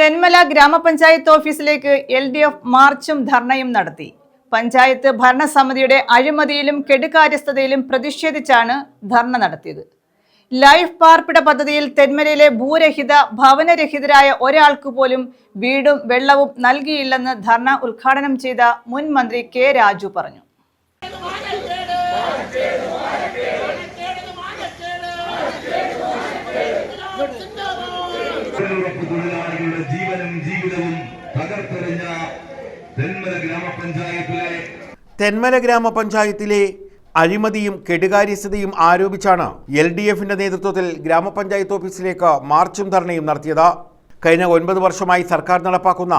തെന്മല ഗ്രാമപഞ്ചായത്ത് ഓഫീസിലേക്ക് L D F മാർച്ചും ധർണയും നടത്തി. പഞ്ചായത്ത് ഭരണസമിതിയുടെ അഴിമതിയിലും കെടുകാര്യസ്ഥതയിലും പ്രതിഷേധിച്ചാണ് ധർണ നടത്തിയത്. ലൈഫ് പാർപ്പിട പദ്ധതിയിൽ തെന്മലയിലെ ഭൂരഹിത ഭവനരഹിതരായ ഒരാൾക്ക് പോലും വീടും വെള്ളവും നൽകിയില്ലെന്ന് ധർണ ഉദ്ഘാടനം ചെയ്ത മുൻ മന്ത്രി കെ രാജു പറഞ്ഞു. ജീവനും ജീവിതവും തകർത്തെറിഞ്ഞ തെന്മല ഗ്രാമപഞ്ചായത്തിലെ തെന്മല ഗ്രാമപഞ്ചായത്തിലെ അഴിമതിയും കെടുകാര്യസ്ഥതയും ആരോപിച്ചാണ് എൽ ഡി എഫിന്റെ നേതൃത്വത്തിൽ ഗ്രാമപഞ്ചായത്ത് ഓഫീസിലേക്ക് മാർച്ചും ധർണയും നടത്തിയത്. കഴിഞ്ഞ ഒൻപത് വർഷമായി സർക്കാർ നടപ്പാക്കുന്ന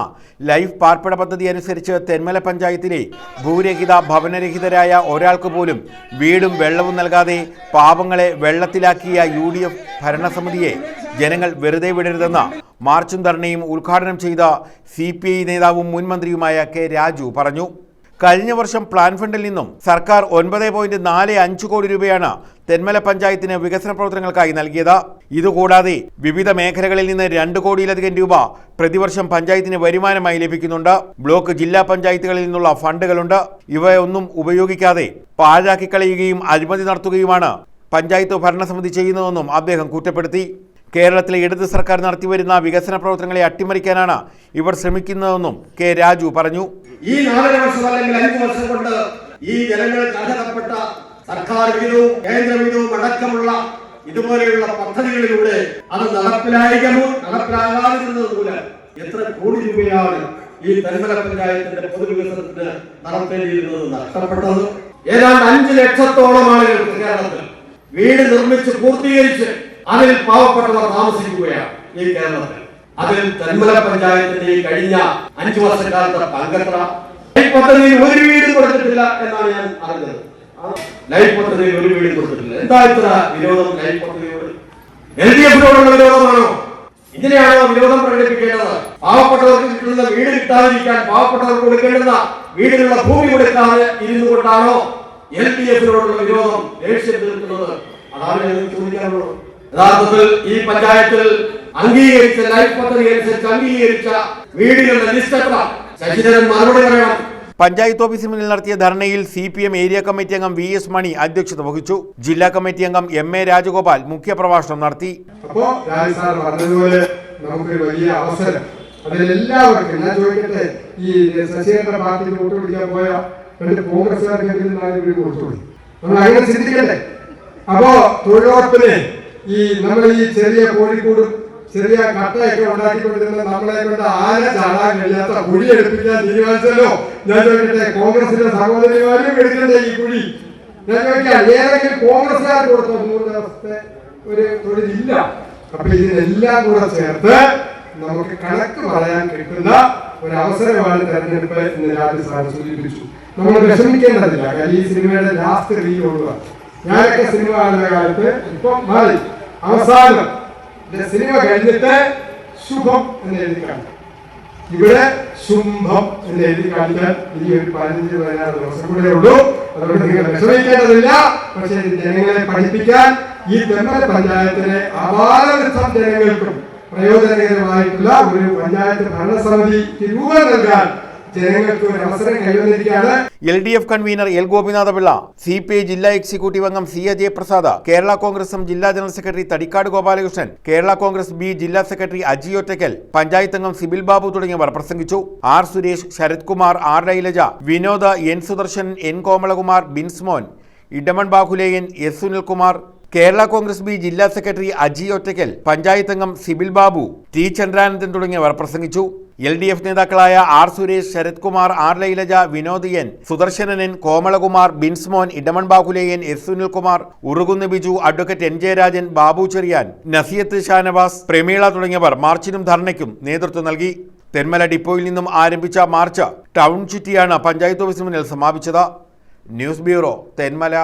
ലൈഫ് പാർപ്പിട പദ്ധതി അനുസരിച്ച് തെന്മല പഞ്ചായത്തിലെ ഭൂരഹിത ഭവനരഹിതരായ ഒരാൾക്ക് പോലും വീടും വെള്ളവും നൽകാതെ പാപങ്ങളെ വെള്ളത്തിലാക്കിയ യു ഡി എഫ് ഭരണസമിതിയെ ജനങ്ങൾ വെറുതെ വിടരുതെന്ന് മാർച്ചും ധർണയും ഉദ്ഘാടനം ചെയ്ത സി പി ഐ നേതാവും മുൻമന്ത്രിയുമായ കെ രാജു പറഞ്ഞു. കഴിഞ്ഞ വർഷം പ്ലാൻ ഫണ്ടിൽ നിന്നും സർക്കാർ ഒൻപത് പോയിന്റ് നാല് അഞ്ച് കോടി രൂപയാണ് തെന്മല പഞ്ചായത്തിന് വികസന പ്രവർത്തനങ്ങൾക്കായി നൽകിയത്. ഇതുകൂടാതെ വിവിധ മേഖലകളിൽ നിന്ന് രണ്ട് കോടിയിലധികം രൂപ പ്രതിവർഷം പഞ്ചായത്തിന് വരുമാനമായി ലഭിക്കുന്നുണ്ട്. ബ്ലോക്ക് ജില്ലാ പഞ്ചായത്തുകളിൽ നിന്നുള്ള ഫണ്ടുകളുണ്ട്. ഇവയൊന്നും ഉപയോഗിക്കാതെ പാഴാക്കി കളയുകയും അഴിമതി നടത്തുകയുമാണ് പഞ്ചായത്ത് ഭരണസമിതി ചെയ്യുന്നതെന്നും അദ്ദേഹം കുറ്റപ്പെടുത്തി. കേരളത്തിലെ ഇടത് സർക്കാർ നടത്തിവരുന്ന വികസന പ്രവർത്തനങ്ങളെ അട്ടിമറിക്കാനാണ് ഇവർ ശ്രമിക്കുന്നതെന്നും കെ രാജു പറഞ്ഞു. ഈ നാലര വർഷം അല്ലെങ്കിൽ അഞ്ചു വർഷം കൊണ്ട് ഈ അർഹതപ്പെട്ട സർക്കാർ വിഹിതവും അടക്കമുള്ള ഇതുപോലെയുള്ള പദ്ധതികളിലൂടെ അത് നടപ്പിലായികമോ നടപ്പിലാകാതിരുന്നത് മൂലം എത്ര കോടി രൂപയാണ് ഈ തെന്മല പഞ്ചായത്തിന്റെ പൊതുവികസനത്തിന് നടത്തേണ്ടിയിരുന്നത് നഷ്ടപ്പെട്ടത് ഏതാണ്ട് അഞ്ച് ലക്ഷത്തോളം ആളുകൾക്ക് കേരളത്തിൽ വീട് നിർമ്മിച്ച് പൂർത്തീകരിച്ച് അതിൽ പാവപ്പെട്ടവർ താമസിക്കുകയാണ് ഈ കേരളത്തിൽ. അതിൽ തെന്മല പഞ്ചായത്തിന്റെ ഈ കഴിഞ്ഞ അഞ്ചു വർഷക്കാലത്തെ പങ്കത്ര? ലൈഫ് പദ്ധതിയിൽ ഒരു വീട് കൊടുത്തിട്ടില്ല എന്നാണ് ഞാൻ അറിഞ്ഞത്. ലൈഫ് പദ്ധതിയിൽ ഒരു വീട് കൊടുത്തിട്ടില്ല. എന്താ ഇത്ര വിരോധം ലൈഫ് പദ്ധതിയോട്? എൽ ഡി എഫിനോടുള്ള വിരോധമാണോ? ഇങ്ങനെയാണോ വിരോധം പ്രകടിപ്പിക്കേണ്ടത്? പാവപ്പെട്ടവർക്ക് കിട്ടുന്ന വീട് കിട്ടാതിരിക്കാൻ പാവപ്പെട്ടവർക്ക് കൊടുക്കേണ്ടുന്ന വീടിനുള്ള ഭൂമി കൊടുക്കാതെ ഇരുന്നു കൊണ്ടാണോ എൽ ഡി എഫിനോടുള്ള വിരോധം ദേഷ്യം തീർക്കുന്നത്? അതാണ് ചോദിക്കാനുള്ളത്. യഥാർത്ഥത്തിൽ ഈ പഞ്ചായത്തിൽ അംഗീകരിച്ച ലൈഫ് പദ്ധതി അനുസരിച്ച് അംഗീകരിച്ച വീടുകളുടെ ലിസ്റ്റ് എത്ര ശശിധരൻ മറുപടി പറയണം. പഞ്ചായത്ത് ഓഫീസിന് മുന്നിൽ നടത്തിയ ധർണയിൽ C P M area committee അംഗം വി എസ് മണി അധ്യക്ഷത വഹിച്ചു. ജില്ലാ കമ്മിറ്റി അംഗം എം എ രാജഗോപാൽ മുഖ്യപ്രഭാഷണം നടത്തി. അപ്പോ സാർ പറഞ്ഞതുപോലെ നമുക്ക് വലിയ അവസരം. അതിലെല്ലാവർക്കും ഞാൻ ചോദിക്കട്ടെ ഈ ശശിധരന്റെ പാർട്ടിയിൽ വോട്ട് പിടിക്കാൻ പോയ രണ്ട് കോൺഗ്രസ്സുകാർക്കെങ്കിലും നാല് പേര് കൊടുത്തു നമ്മൾ അങ്ങനെ ചിന്തിക്കട്ടെ അപ്പോ തൊഴിലുറപ്പിന് ഈ നമ്മൾ ഈ ചെറിയ കോഴിക്കൂടും ചെറിയ കട്ടയൊക്കെ ഉണ്ടാക്കിക്കൊണ്ടിരുന്ന നമ്മളെ കൊണ്ട് ആന ചാടാൻ കഴിയാത്ത കുഴി എടുപ്പിക്കാൻ തീരുമാനിച്ചല്ലോ. ഞാൻ ചോദിക്കട്ടെ കോൺഗ്രസിന്റെ സഹോദരിമാരും എടുക്കണ്ടേ ഈ കുഴി. ഞാൻ ചോദിക്കാം ഏതെങ്കിലും കോൺഗ്രസ്സുകാർ കൊടുത്ത? നൂറ് ദിവസത്തെ ഒരു തൊഴിലില്ല അപ്പൊ ഇതിനെല്ലാം കൂടെ ചേർത്ത് നമുക്ക് കണക്ക് പറയാൻ കിട്ടുന്ന ഒരു അവസരമാണ് തെരഞ്ഞെടുപ്പ് എന്ന് രാജ്യ സാർ സൂചിപ്പിച്ചു. നമ്മൾ വിഷമിക്കേണ്ടതില്ല. കാര്യം ഈ സിനിമയുടെ ലാസ്റ്റ് റീ ഓടുക ഞാനൊക്കെ സിനിമ കാണുന്ന കാലത്ത് ഇപ്പൊ മാറി അവസാനം. സിനിമ കഴിഞ്ഞിട്ട് ശുഭം എന്ന് എഴുതി കാണും ഇവിടെ ശുംഭം എന്ന് എഴുതി കാണിക്കാൻ ഈ ഒരു പതിനഞ്ച് പതിനാറ് ദിവസം കൂടെ ഉള്ളൂ. അതുകൊണ്ട് നിങ്ങൾ വിഷമിക്കേണ്ടതില്ല. പക്ഷേ ജനങ്ങളെ പഠിപ്പിക്കാൻ ഈ തെമ്മല പഞ്ചായത്തിലെ അപാരവൃദ്ധം ജനങ്ങൾക്കും പ്രയോജനകരമായിട്ടുള്ള ഒരു പഞ്ചായത്ത് ഭരണസമിതിക്ക് രൂപം നൽകാൻ L D F convener L Gopinathapillai C P I ജില്ലാ എക്സിക്യൂട്ടീവ് അംഗം സി എ ജയപ്രസാദ് കേരള കോൺഗ്രസ് ജില്ലാ general secretary Thadikkad Gopalakrishnan Kerala Congress B ജില്ലാ സെക്രട്ടറി അജി ഒറ്റക്കൽ പഞ്ചായത്ത് അംഗം സിബിൽ ബാബു തുടങ്ങിയവർ പ്രസംഗിച്ചു. R Suresh Sarath Kumar R Lailaja Vinod N Sudarshan N Komalakumar Binsmon Edamon Bahuleyan S Sunilkumar Kerala Congress B ജില്ലാ secretary Aji ഒറ്റയ്ക്കൽ panchayat അംഗം Sibil Babu T Chandranandan തുടങ്ങിയവർ പ്രസംഗിച്ചു. L D F നേതാക്കളായ R Suresh Sarath Kumar R Lailaja Vinod N Sudarsanan Komalakumar Binsmon Edamon Bahuleyan S Sunilkumar Urukunnu Biju advocate N Jayarajan Babu Cherian Nasiyath Shanavas Prameela തുടങ്ങിയവർ മാർച്ചിനും ധർണയ്ക്കും നേതൃത്വം നൽകി. തെന്മല ഡിപ്പോയിൽ നിന്നും ആരംഭിച്ച മാർച്ച് ടൗൺ ചുറ്റിയാണ് പഞ്ചായത്ത് ഓഫീസിന് മുന്നിൽ സമാപിച്ചത്. News bureau Thenmala.